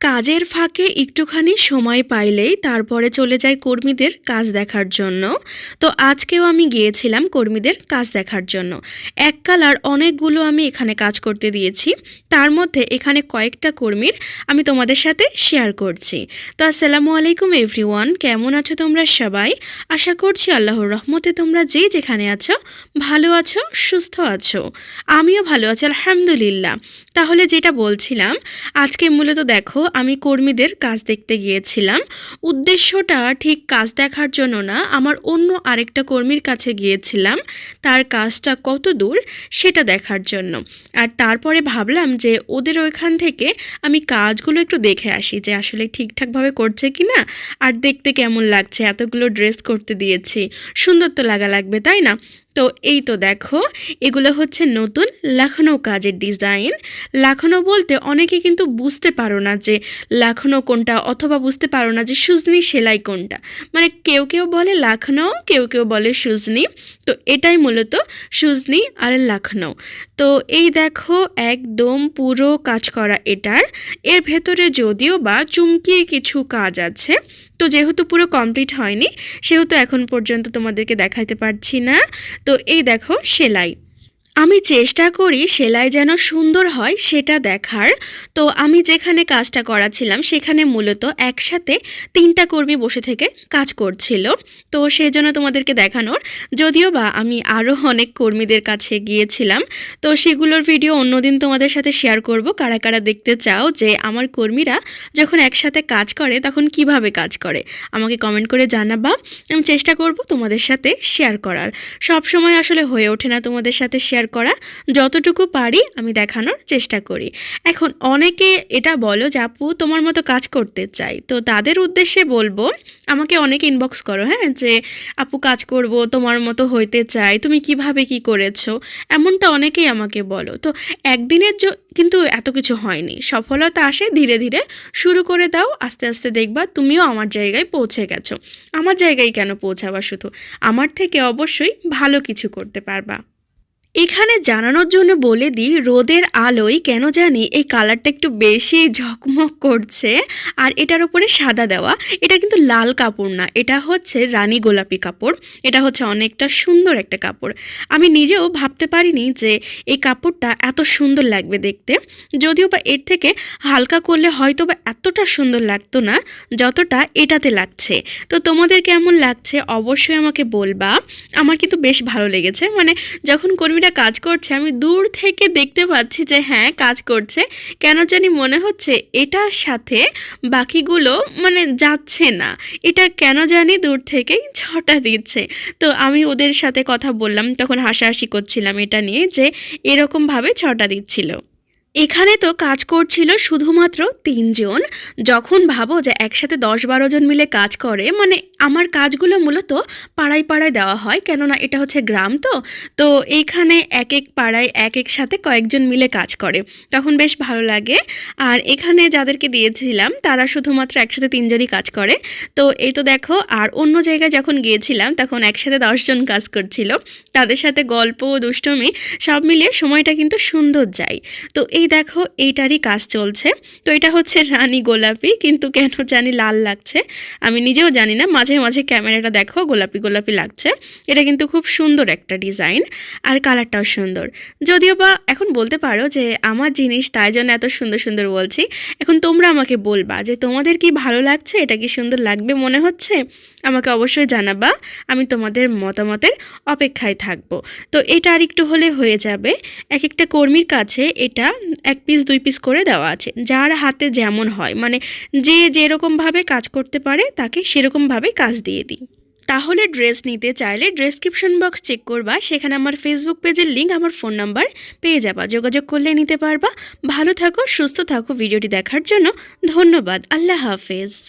কাজের ফাঁকে একটুখানি সময় পাইলেই তারপরে চলে যায় কর্মীদের কাজ দেখার জন্য। তো আজকেও আমি গিয়েছিলাম কর্মীদের কাজ দেখার জন্য। এক কালার অনেকগুলো আমি এখানে কাজ করতে দিয়েছি। তার মধ্যে এখানে কয়েকটা কর্মীর আমি তোমাদের সাথে শেয়ার করছি। তো আসসালামু আলাইকুম এভরিওয়ান, কেমন আছো তোমরা সবাই? আশা করছি আল্লাহর রহমতে তোমরা যে যেখানে আছো, ভালো আছো, সুস্থ আছো। আমিও ভালো আছি, আলহামদুলিল্লাহ। তাহলে যেটা বলছিলাম, আজকে মূলত দেখো আমি কর্মীদের কাজ দেখতে গিয়েছিলাম। উদ্দেশ্যটা ঠিক কাজ দেখার জন্য না, আমার অন্য আরেকটা কর্মীর কাছে গিয়েছিলাম। তার কাজটা কত দূর সেটা দেখার জন্য। আর তারপরে ভাবলাম যে ওদের ওইখান থেকে আমি কাজগুলো একটু দেখে আসি যে আসলে ঠিকঠাকভাবে করছে কি না আর দেখতে কেমন লাগছে, এতগুলো ড্রেস করতে দিয়েছি। সুন্দর তো লাগা লাগবে, তাই না? তো এই তো দেখো, এগুলো হচ্ছে নতুন লাখনৌ কাজের ডিজাইন। লাখনৌ বলতে অনেকে কিন্তু বুঝতে পারো না যে লাখনৌ কোনটা অথবা বুঝতে পারো না যে সুজনি সেলাই কোনটা। মানে কেউ কেউ বলে লাখনৌ, কেউ কেউ বলে সুজনি। তো এটাই মূলত সুজনি আর লাখনৌ। তো এই দেখো একদম পুরো কাজ করা এটার। এর ভেতরে যদিও বা চুমকিয়ে কিছু কাজ আছে, তো যেহেতু পুরো কমপ্লিট হয়নি, সেহেতু এখন পর্যন্ত তোমাদেরকে দেখাইতে পারছি না। তো এই দেখো সেলাই। আমি চেষ্টা করি সেলাই যেন সুন্দর হয় সেটা দেখার। তো আমি যেখানে কাজটা করাছিলাম সেখানে মূলত একসাথে তিনটা কর্মী বসে থেকে কাজ করছিল। তো সেই জন্য তোমাদেরকে দেখানোর। যদিও বা আমি আরও অনেক কর্মীদের কাছে গিয়েছিলাম। তো সেগুলোর ভিডিও অন্যদিন তোমাদের সাথে শেয়ার করব। কারা কারা দেখতে চাও যে আমার কর্মীরা যখন একসাথে কাজ করে তখন কীভাবে কাজ করে, আমাকে কমেন্ট করে জানাবা। আমি চেষ্টা করব তোমাদের সাথে শেয়ার করার। সব সময় আসলে হয়ে ওঠে না তোমাদের সাথে শেয়ার করা যতটুকু পারি আমি দেখানোর চেষ্টা করি। এখন অনেকে এটা বলো যে, আপু, তোমার মতো কাজ করতে চাই। তো তাদের উদ্দেশ্যে বলব, আমাকে অনেকে ইনবক্স করো হ্যাঁ যে, আপু, কাজ করব, তোমার মতো হইতে চাই, তুমি কীভাবে কি করেছ? এমনটা অনেকেই আমাকে বলো। তো একদিনের কিন্তু এত কিছু হয়নি। সফলতা আসে ধীরে ধীরে শুরু করে দাও, আস্তে আস্তে দেখবা তুমিও আমার জায়গায় পৌঁছে গেছো। আমার জায়গায় কেন পৌঁছাবা শুধু? আমার থেকে অবশ্যই ভালো কিছু করতে পারবা। এখানে জানানোর জন্য বলে দিই, রোদের আলোয় কেন জানি এই কালারটা একটু বেশি ঝকমক করছে আর এটার উপরে সাদা দেওয়া। এটা কিন্তু লাল কাপড় না, এটা হচ্ছে রানী গোলাপি কাপড়। এটা হচ্ছে অনেকটা সুন্দর একটা কাপড়। আমি নিজেও ভাবতে পারিনি যে এই কাপড়টা এত সুন্দর লাগবে দেখতে। যদিও বা এর থেকে হালকা করলে হয়তো বা এতটা সুন্দর লাগতো না, যতটা এটাতে লাগছে। তো তোমাদের কেমন লাগছে অবশ্যই আমাকে বলবা। আমার কিন্তু বেশ ভালো লেগেছে। মানে যখন কর্মীরা কাজ করছে, আমি দূর থেকে দেখতে পাচ্ছি যে হ্যাঁ কাজ করছে। কেন জানি মনে হচ্ছে এটার সাথে বাকিগুলো মানে যাচ্ছে না। এটা কেন জানি দূর থেকেই ছটা দিচ্ছে। তো আমি ওদের সাথে কথা বললাম, তখন হাসাহাসি করছিলাম এটা নিয়ে যে এরকমভাবে ছটা দিচ্ছিল। এখানে তো কাজ করছিল শুধুমাত্র তিনজন। যখন ভাবো যে একসাথে দশ বারো জন মিলে কাজ করে মানে আমার কাজগুলো মূলত পাড়ায় পাড়ায় দেওয়া হয়, কেননা এটা হচ্ছে গ্রাম তো। তো এইখানে এক এক পাড়ায় এক এক সাথে কয়েকজন মিলে কাজ করে। তখন বেশ ভালো লাগে। আর এখানে যাদেরকে দিয়েছিলাম, তারা শুধুমাত্র একসাথে তিনজনই কাজ করে। তো এই তো দেখো, আর অন্য জায়গায় যখন গিয়েছিলাম, তখন একসাথে দশজন কাজ করছিল। তাদের সাথে গল্প, দুষ্টমি, সব মিলিয়ে সময়টা কিন্তু সুন্দর যায়। তো এই দেখো, এইটারই কাজ চলছে। তো এটা হচ্ছে রানী গোলাপি, কিন্তু কেন জানি লাল লাগছে। আমি নিজেও জানি না, মাঝে মাঝে ক্যামেরাটা দেখো, গোলাপি গোলাপি লাগছে। এটা কিন্তু খুব সুন্দর একটা ডিজাইন, আর কালারটাও সুন্দর। যদিও বা এখন বলতে পারো যে আমার জিনিস তাই জন্য এত সুন্দর সুন্দর বলছি। এখন তোমরা আমাকে বলবা যে তোমাদের কি ভালো লাগছে? এটা কি সুন্দর লাগবে মনে হচ্ছে? আমাকে অবশ্যই জানাবা, আমি তোমাদের মতামতের অপেক্ষায় থাকব। তো এটা আর একটু হলে হয়ে যাবে। এক একটা কর্মীর কাছে এটা এক পিস দুই পিস করে দেওয়া আছে। যার হাতে যেমন হয় মানে যে যেরকমভাবে কাজ করতে পারে, তাকে সেরকমভাবে কাজ দিয়ে দিই। তাহলে ড্রেস নিতে চাইলে ডেসক্রিপশন বক্স চেক করবা, সেখানে আমার ফেসবুক পেজের লিঙ্ক আমার ফোন নাম্বার পেয়ে যাবা। যোগাযোগ করলে নিতে পারবা। ভালো থাকো, সুস্থ থাকো। ভিডিওটি দেখার জন্য ধন্যবাদ। আল্লাহ হাফেজ।